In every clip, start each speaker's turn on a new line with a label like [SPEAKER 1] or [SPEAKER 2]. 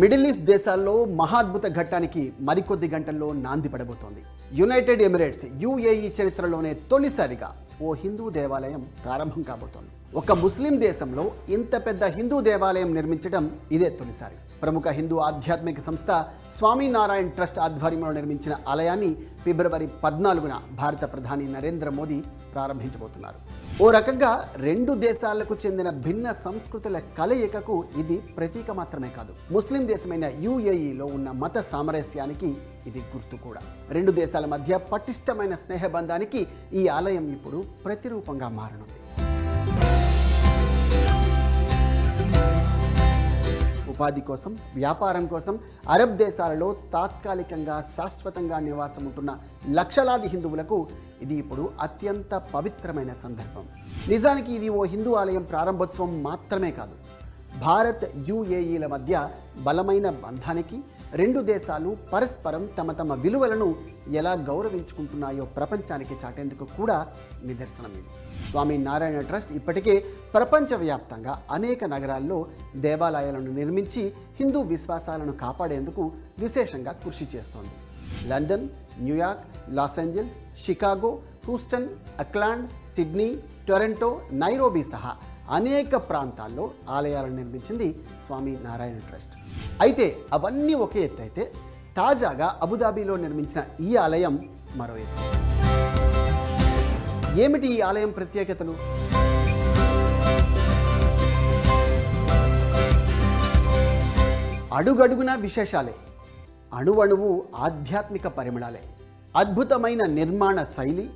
[SPEAKER 1] Middle east దేశాల్లో మహాద్భుత ఘట్టానికి మరికొద్ది గంటల్లో నాంది పడబోతోంది. యునైటెడ్ ఎమిరేట్స్ యుఏఈ చరిత్రలోనే తొలిసారిగా ఓ హిందూ దేవాలయం ప్రారంభం కాబోతోంది. ఒక ముస్లిం దేశంలో ఇంత పెద్ద హిందూ దేవాలయం నిర్మించడం ఇదే తొలిసారి. ప్రముఖ హిందూ ఆధ్యాత్మిక సంస్థ స్వామినారాయణ్ ట్రస్ట్ ఆధ్వర్యంలో నిర్మించిన ఆలయాన్ని ఫిబ్రవరి పద్నాలుగున భారత ప్రధాని నరేంద్ర మోదీ ప్రారంభించబోతున్నారు. ఓ రకంగా రెండు దేశాలకు చెందిన భిన్న సంస్కృతుల కలయికకు ఇది ప్రతీక మాత్రమే కాదు. ముస్లిం దేశమైన యుఏఈలో ఉన్న మత సామరస్యానికి ఇది గుర్తు కూడా. రెండు దేశాల మధ్య పటిష్టమైన స్నేహబంధానికి ఈ ఆలయం ఇప్పుడు ప్రతిరూపంగా మారనుంది. ఉపాధి కోసం వ్యాపారం కోసం అరబ్ దేశాలలో తాత్కాలికంగా శాశ్వతంగా నివాసం ఉంటున్న లక్షలాది హిందువులకు ఇది ఇప్పుడు అత్యంత పవిత్రమైన సందర్భం. నిజానికి ఇది ఓ హిందూ ఆలయం ప్రారంభోత్సవం మాత్రమే కాదు. భారత్ యుఏఈల మధ్య బలమైన బంధానికి రెండు దేశాలు పరస్పరం తమ తమ విలువలను ఎలా గౌరవించుకుంటున్నాయో ప్రపంచానికి చాటేందుకు కూడా నిదర్శనం ఇది. స్వామి నారాయణ ట్రస్ట్ ఇప్పటికే ప్రపంచవ్యాప్తంగా అనేక నగరాల్లో దేవాలయాలను నిర్మించి హిందూ విశ్వాసాలను కాపాడేందుకు విశేషంగా కృషి చేస్తోంది. London New York Los Angeles Chicago Houston Auckland Sydney Toronto Nairobi సహా అనేక ప్రాంతాల్లో ఆలయాలను నిర్మించింది స్వామి నారాయణ ట్రస్ట్. అయితే అవన్నీ ఒకే ఎత్తు అయితే తాజాగా అబుదాబీలో నిర్మించిన ఈ ఆలయం మరో ఎత్తు. ఏమిటి ఈ ఆలయం ప్రత్యేకతలు? అడుగడుగున విశేషాలే. అణువణువు ఆధ్యాత్మిక పరిమళాలే. అద్భుతమైన నిర్మాణ శైలి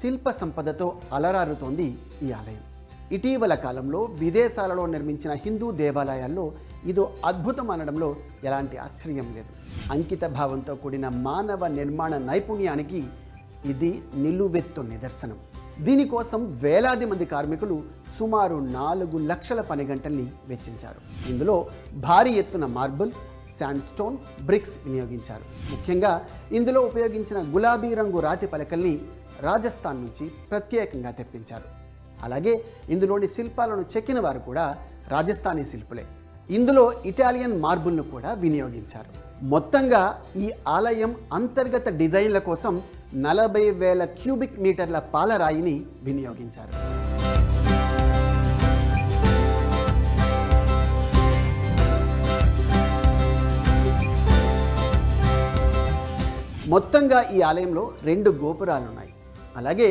[SPEAKER 1] శిల్ప సంపదతో అలరారుతోంది ఈ ఆలయం. ఇటీవల కాలంలో విదేశాలలో నిర్మించిన హిందూ దేవాలయాల్లో ఇదో అద్భుతం అనడంలో ఎలాంటి ఆశ్చర్యం లేదు. అంకిత భావంతో కూడిన మానవ నిర్మాణ నైపుణ్యానికి ఇది నిలువెత్తు నిదర్శనం. దీనికోసం వేలాది మంది కార్మికులు సుమారు నాలుగు లక్షల పని గంటల్ని వెచ్చించారు. ఇందులో భారీ ఎత్తున మార్బుల్స్ శాండ్ స్టోన్ బ్రిక్స్ వినియోగించారు. ముఖ్యంగా ఇందులో ఉపయోగించిన గులాబీ రంగు రాతి పలకల్ని రాజస్థాన్ నుంచి ప్రత్యేకంగా తెప్పించారు. అలాగే ఇందులోని శిల్పాలను చెక్కిన వారు కూడా రాజస్థానీ శిల్పులే. ఇందులో ఇటాలియన్ మార్బుల్ను కూడా వినియోగించారు. మొత్తంగా ఈ ఆలయం అంతర్గత డిజైన్ల కోసం నలభై వేల క్యూబిక్ మీటర్ల పాలరాయిని వినియోగించారు. మొత్తంగా ఈ ఆలయంలో రెండు గోపురాలు ఉన్నాయి అలాగే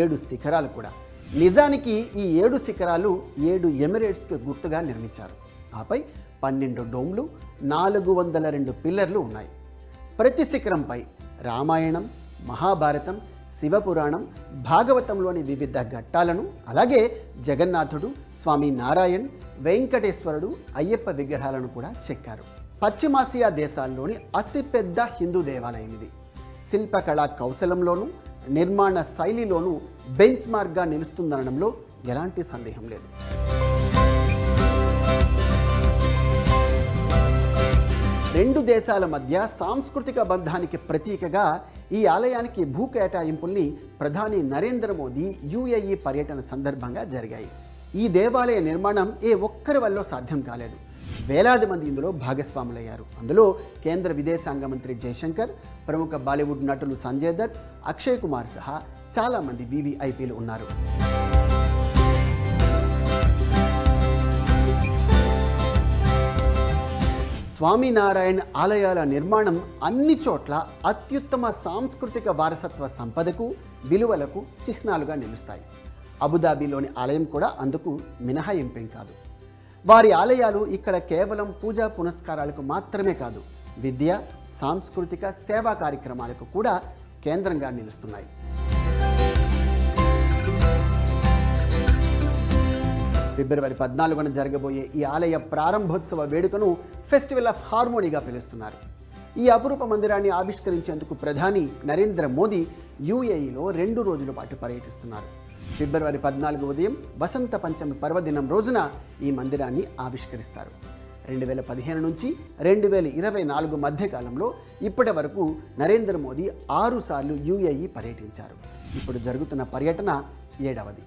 [SPEAKER 1] ఏడు శిఖరాలు కూడా. నిజానికి ఈ ఏడు శిఖరాలు ఏడు ఎమిరేట్స్కి గుర్తుగా నిర్మించారు. ఆపై పన్నెండు డోమ్లు నాలుగు వందల రెండు పిల్లర్లు ఉన్నాయి. ప్రతి శిఖరంపై రామాయణం మహాభారతం శివపురాణం భాగవతంలోని వివిధ ఘట్టాలను అలాగే జగన్నాథుడు స్వామి నారాయణ్ వెంకటేశ్వరుడు అయ్యప్ప విగ్రహాలను కూడా చెక్కారు. పశ్చిమాసియా దేశాల్లోని అతిపెద్ద హిందూ దేవాలయం ఇది. శిల్పకళా కౌశలంలోనూ నిర్మాణ శైలిలోనూ బెంచ్ మార్క్గా నిలుస్తుందనడంలో ఎలాంటి సందేహం లేదు. రెండు దేశాల మధ్య సాంస్కృతిక బంధానికి ప్రతీకగా ఈ ఆలయానికి భూ కేటాయింపుల్ని ప్రధాని నరేంద్ర మోదీ యుఏఈ పర్యటన సందర్భంగా జరిగాయి. ఈ దేవాలయ నిర్మాణం ఏ ఒక్కరి వల్ల సాధ్యం కాలేదు. వేలాది మంది ఇందులో భాగస్వాములయ్యారు. అందులో కేంద్ర విదేశాంగ మంత్రి జయశంకర్ ప్రముఖ బాలీవుడ్ నటులు సంజయ్ దత్ అక్షయ్ కుమార్ సహా చాలామంది వివిఐపీలు ఉన్నారు. స్వామినారాయణ ఆలయాల నిర్మాణం అన్ని చోట్ల అత్యుత్తమ సాంస్కృతిక వారసత్వ సంపదకు విలువలకు చిహ్నాలుగా నిలుస్తాయి. అబుదాబీలోని ఆలయం కూడా అందుకు మినహాయింపేం కాదు. వారి ఆలయాలు ఇక్కడ కేవలం పూజా పునస్కారాలకు మాత్రమే కాదు విద్య సాంస్కృతిక సేవా కార్యక్రమాలకు కూడా కేంద్రంగా నిలుస్తున్నాయి. ఫిబ్రవరి పద్నాలుగున జరగబోయే ఈ ఆలయ ప్రారంభోత్సవ వేడుకను ఫెస్టివల్ ఆఫ్ హార్మోనీగా పిలుస్తున్నారు. ఈ అపురూప మందిరాన్ని ఆవిష్కరించేందుకు ప్రధాని నరేంద్ర మోదీ యుఏఈలో రెండు రోజుల పాటు పర్యటిస్తున్నారు. ఫిబ్రవరి పద్నాలుగు ఉదయం వసంత పంచమి పర్వదినం రోజున ఈ మందిరాన్ని ఆవిష్కరిస్తారు. రెండు వేల పదిహేను నుంచి రెండు వేల ఇరవై నాలుగు మధ్యకాలంలో ఇప్పటి వరకు నరేంద్ర మోదీ ఆరుసార్లు యుఏఈ పర్యటించారు. ఇప్పుడు జరుగుతున్న పర్యటన ఏడవది.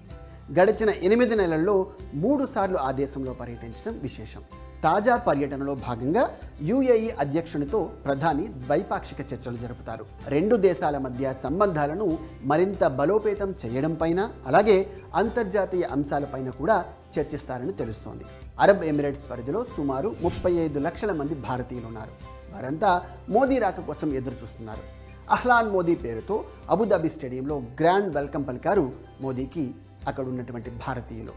[SPEAKER 1] గడిచిన ఎనిమిది నెలల్లో మూడు సార్లు ఆ దేశంలో పర్యటించడం విశేషం. తాజా పర్యటనలో భాగంగా యుఏఈ అధ్యక్షునితో ప్రధాని ద్వైపాక్షిక చర్చలు జరుపుతారు. రెండు దేశాల మధ్య సంబంధాలను మరింత బలోపేతం చేయడంపైన అలాగే అంతర్జాతీయ అంశాలపైన కూడా చర్చిస్తారని తెలుస్తోంది. అరబ్ ఎమిరేట్స్ పరిధిలో సుమారు ముప్పై ఐదు లక్షల మంది భారతీయులు ఉన్నారు. వారంతా మోదీ రాక కోసం ఎదురు చూస్తున్నారు. అహ్లాన్ మోదీ పేరుతో అబుదాబి స్టేడియంలో గ్రాండ్ వెల్కమ్ పలికారు మోదీకి అక్కడ ఉన్నటువంటి భారతీయులు.